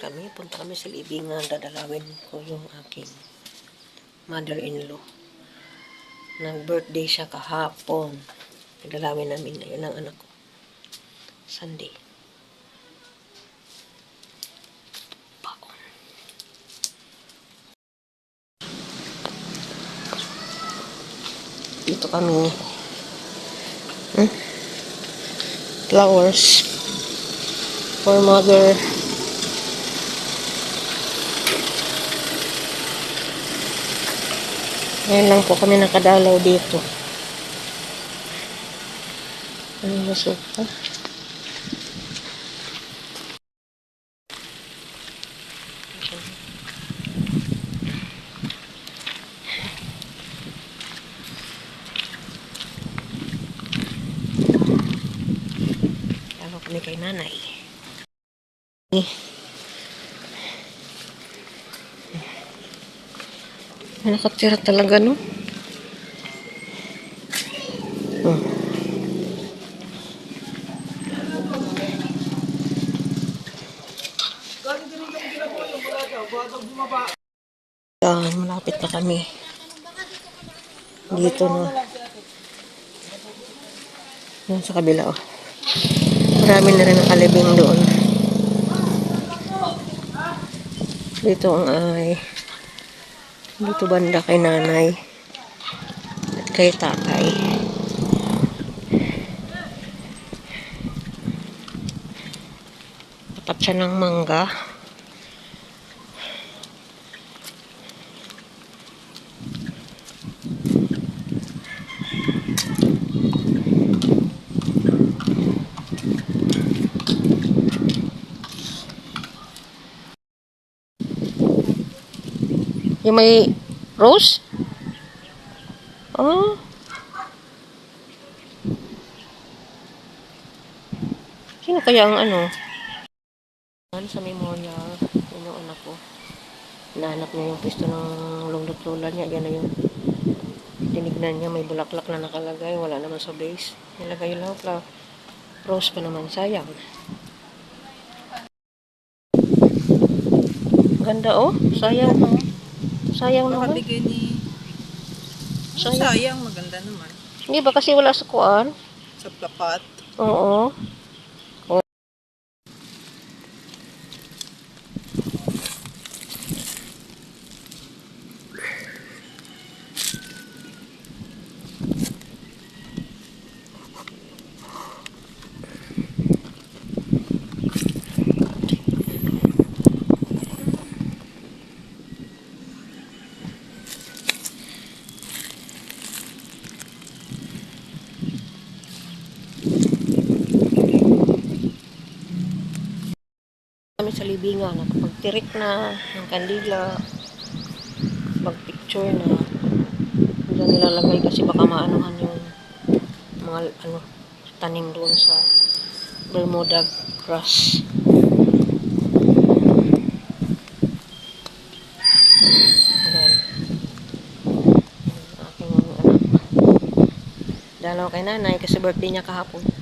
Kami, punta kami sa libingan, dadalawin ko yung aking mother-in-law. Nag-birthday siya kahapon. Dadalawin namin na yun ang anak ko. Sunday. Baon. Dito kami. Hmm? Flowers. For mother. Ngayon lang po kami nakadalaw dito. Ano na sopa? Tama kami kay nanay. Eh. Nakatira talaga, no? Hmm. Yan, malapit na kami. Dito na. Yan sa kabila, oh. Marami na rin ang alibing doon. Dito ang ay. Dito banda kay nanay. At kay tatay. Tapat siya ng mangga. Yung may rose? Oh. Sino kaya ang ano? Sa memorial. Yun yung anak ko. Hinahanap niya yung pisto ng lulot lola niya. Yan na yung tinignan niya. May bulaklak na nakalagay. Wala naman sa base. Nilagay lang pala. Rose pa naman. Sayang. Ganda oh. Sayang. Sayang naman. Nakabigay ni... Sayang. Sayang, maganda naman. Hindi ba kasi wala sa kuan? Sa plapat. Oo. O- libingan, nakapagtirik na ng kandila, magpicture na. Diyan nilalagay kasi baka maanuhan yung mga ano, tanim doon sa Bermuda grass. Dalaw kay nanay kasi birthday niya kahapon.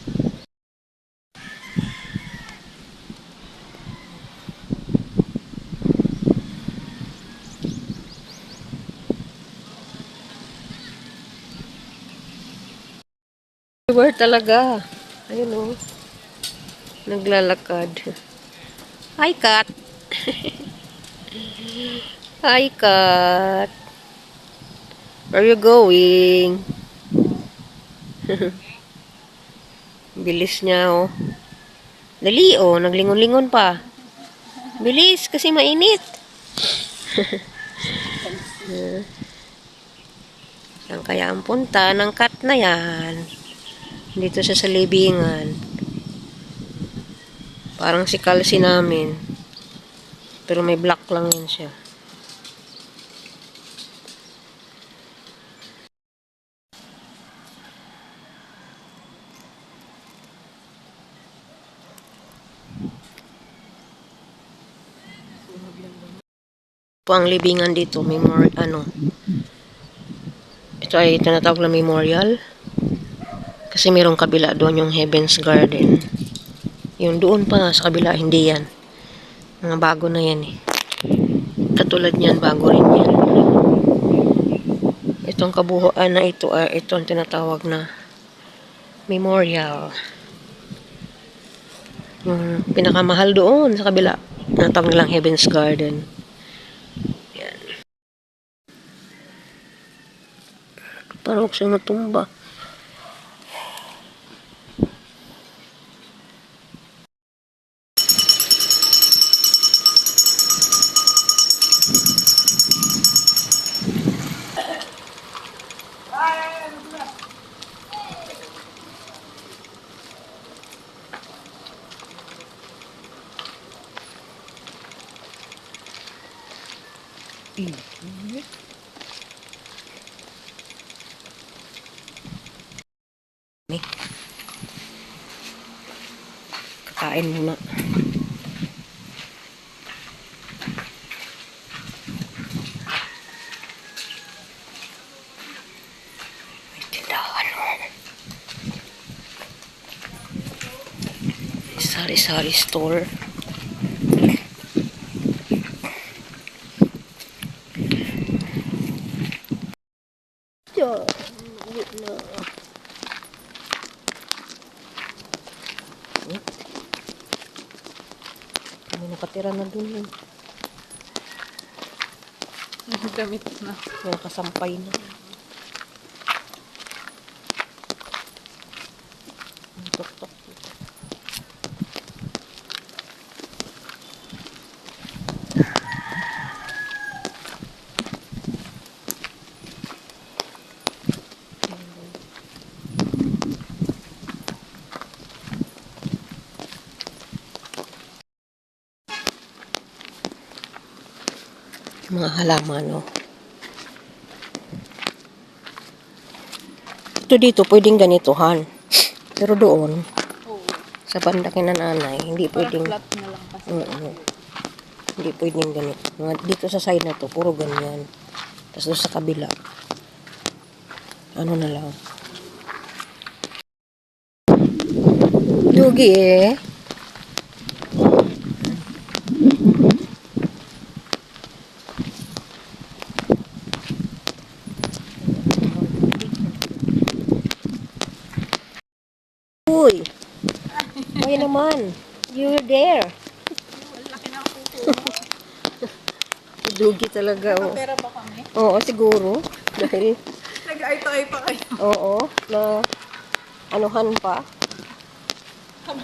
Everywhere talaga. Ayun oh. Naglalakad. Hi, cat. Hi, cat. Where you going? Bilis niya oh. Dali oh, naglingon-lingon pa. Bilis kasi mainit. Saan kaya ang punta ng cat na yan? Dito sa libingan. Parang si Kalsi namin. Pero may black lang yan siya. po ang libingan dito, memor ano. Ito ay tinatawag na memorial. Kasi mayroong kabila doon yung Heaven's Garden. Yung doon pa sa kabila, hindi yan. Mga bago na yan eh. Katulad niyan, bago rin yan. Itong kabuhuan na ito, ah, ito ang tinatawag na memorial. Yung pinakamahal doon sa kabila. Natawag nilang Heaven's Garden. Yan. Parang siyang natumba. Kakain muna. Oh. Sari-sari store. Diyan. Uwi na. Kami nakatira na dun yun. Gamit na. Nakasampay na. Ang Tok-tok. Mga halaman, no? Ito dito, pwedeng ganituhan. Pero doon, Oo. sa banda kina nanay, hindi Parang pwedeng, flat na lang kasi. Oo. hindi pwedeng ganito. Dito sa side na to, puro ganyan. Tapos doon sa kabila, ano na lang. Dugi eh. Uy! Ay naman. You're there. Laki na ako. Dugi talaga. Oh. Pera ba kami? Oo, siguro. Dahil, Nag-ay-to-ay pa kayo. oo, na anuhan pa. Kami.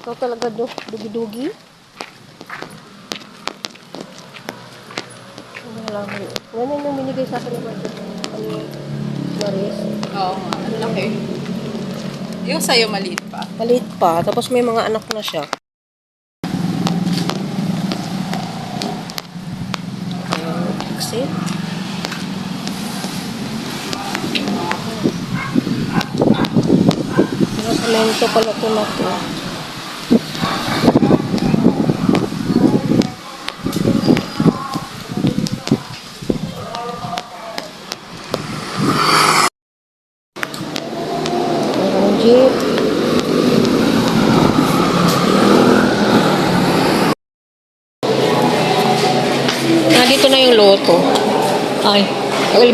Ikaw talaga do, dugi-dugi. Ano lang. Ganun yung binigay sa akin Marcos. Ano Maris. Oo nga. Ang laki. Yung sa'yo maliit pa. Maliit pa. Tapos may mga anak na siya. Kasi. Nasamento pala ito na to.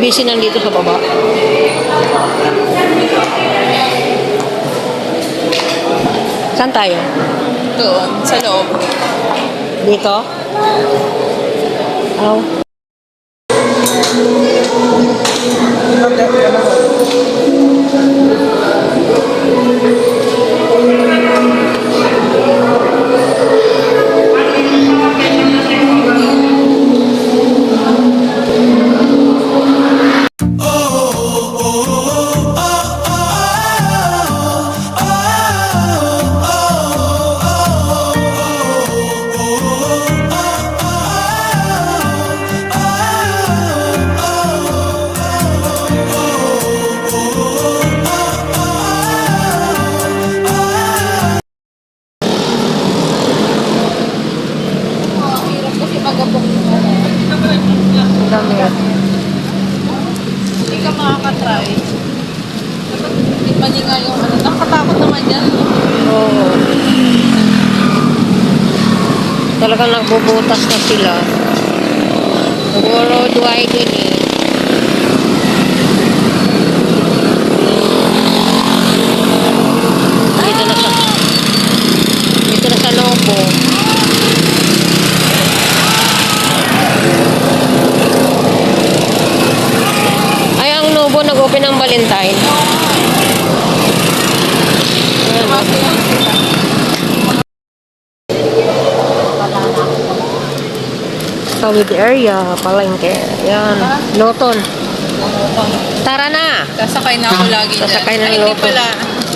LBC nandito sa baba. Saan tayo? Doon, sa loob. Dito? Oh. Talagang nagbubutas na sila. Siguro duway din eh. Na sa dito sa lobo. Ay, ang lobo nag-open ng Valentine. Ayan, oh. Tawid area, palengke. Yan. Loton. Tara na! Sasakay na ako lagi dyan. Sasakay ng Ay, hindi pala.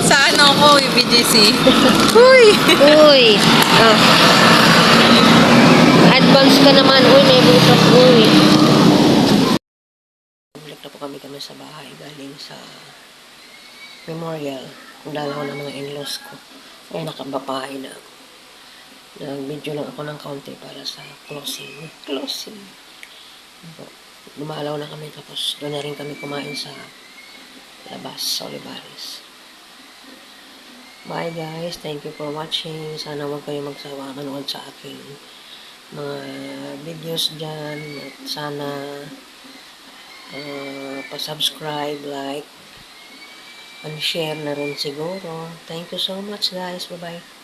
Sa ano ko, BGC. Uy! Uy! Ah. Advance ka naman. Uy, may butas. Uy. Balik na po kami kami sa bahay galing sa memorial. Kung dalaw ng mga in-laws ko. Ay, nakabapahay na ako. Nag-video lang ako ng kaunti para sa closing. Closing. Opo. Lumalaw na kami tapos doon na rin kami kumain sa labas sa Olivares. Bye guys. Thank you for watching. Sana huwag kayo magsawa manood sa aking mga videos dyan. At sana uh, pa-subscribe, like, and share na rin siguro. Thank you so much guys. Bye-bye.